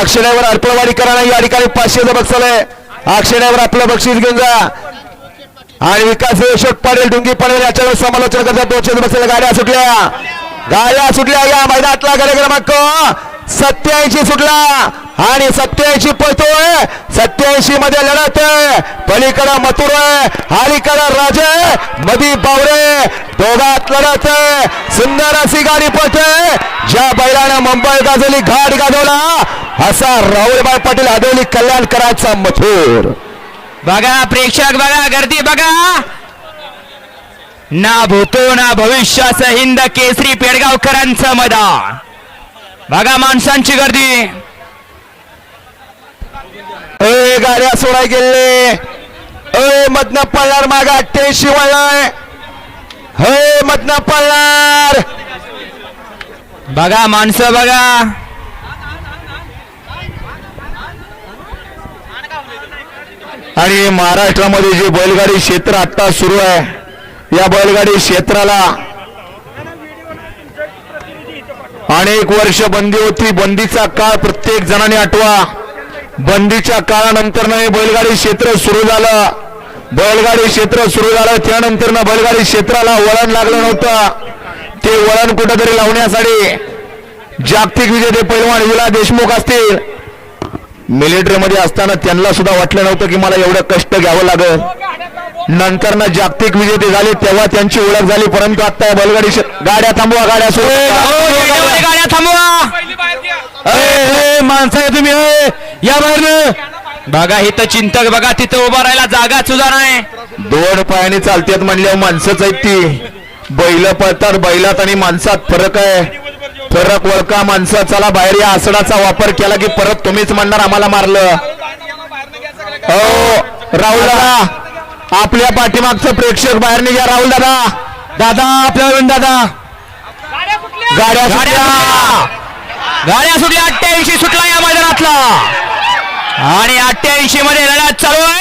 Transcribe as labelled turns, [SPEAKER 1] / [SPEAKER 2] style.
[SPEAKER 1] अक्षय driver अर्पणवाडी करा या ठिकाणी पाचशेचं बक्षीस आहे. अक्षय आपलं बक्षीस घेऊन जा. आणि विकास यशोक पाटील डुंगी पाटील याच्यावर समालोचन करतात. दोनशे बक्षीस. गाड्या सुटल्या. गाड्या सुटल्या. या मैदानातला गाड्या क्रमांक सत्याऐंशी सुटला आणि सत्याऐंशी पळतोय. सत्याऐंशी मध्ये लढत आहे. पलीकडं मथुर आहे. अलीकडं राजे मधी बावरे दोघात लढत आहे. सुंदर अशी गाडी पळते. ज्या बैलानं मुंबई गाजवली घाट गाजवला असा राहुलबाई पाटील हदवली कल्याणकरांचा मथुर.
[SPEAKER 2] बघा प्रेक्षक बघा गर्दी बघा. ना भूतो ना भविष्याचं हिंद केसरी पेडगावकरांचं मदा बघा माणसांची गर्दी.
[SPEAKER 1] ए गाड्या सोडाय गेले. ए मधन पळणार माग अठ्ठ्याऐंशी वळलाय हे हो, मधन पळणार.
[SPEAKER 2] बघा माणसं बघा.
[SPEAKER 1] आणि महाराष्ट्रामध्ये जे बैलगाडी क्षेत्र आता सुरू आहे या बैलगाडी क्षेत्राला अनेक वर्ष बंदी होती. बंदीचा काळ प्रत्येक जणांनी आठवा. बंदीच्या काळानंतर बैलगाडी क्षेत्र सुरू झालं. बैलगाडी क्षेत्र सुरू झालं. त्यानंतर ना बैलगाडी क्षेत्राला वळण लागलं नव्हतं. ते वळण कुठंतरी लावण्यासाठी जागतिक विजेते पैलवान विला देशमुख असतील. मिलिटरीमध्ये असताना त्यांना सुद्धा वाटलं नव्हतं की मला एवढं कष्ट घ्यावं लागेल. नंतर ना जागतिक विजेते झाले तेव्हा त्यांची ओळख झाली परंतु आता बैलगाडी गाड्या थांबवा गाड्या
[SPEAKER 2] हो, गेल्यावर
[SPEAKER 1] सोडवा.
[SPEAKER 2] गाड्या थांबवा.
[SPEAKER 1] ए, माणसं आहे तुम्ही या बाहेर
[SPEAKER 2] बघा इथं चिंतक बघा तिथं उभा राहायला जागा सुद्धा नाही.
[SPEAKER 1] दोन पायाने चालतात म्हणल्यावर माणसंच आहेत ती. बैल पळतात बैलात आणि माणसात फरक आहे. फरक ओळखा माणसं चला बाहेर या आसडाचा वापर केला की परत तुम्हीच म्हणणार आम्हाला मारलं. हो राहुल दादा. आपल्या पाठीमागचं प्रेक्षक बाहेर निघा. राहुल दादा. दादा आपल्या दादा. गाड्या सुटल्या.
[SPEAKER 2] गाड्या सुटल्या. अठ्ठ्याऐंशी सुटला या मैदानातला. आणि अठ्ठ्याऐंशी मध्ये लढत चालू आहे.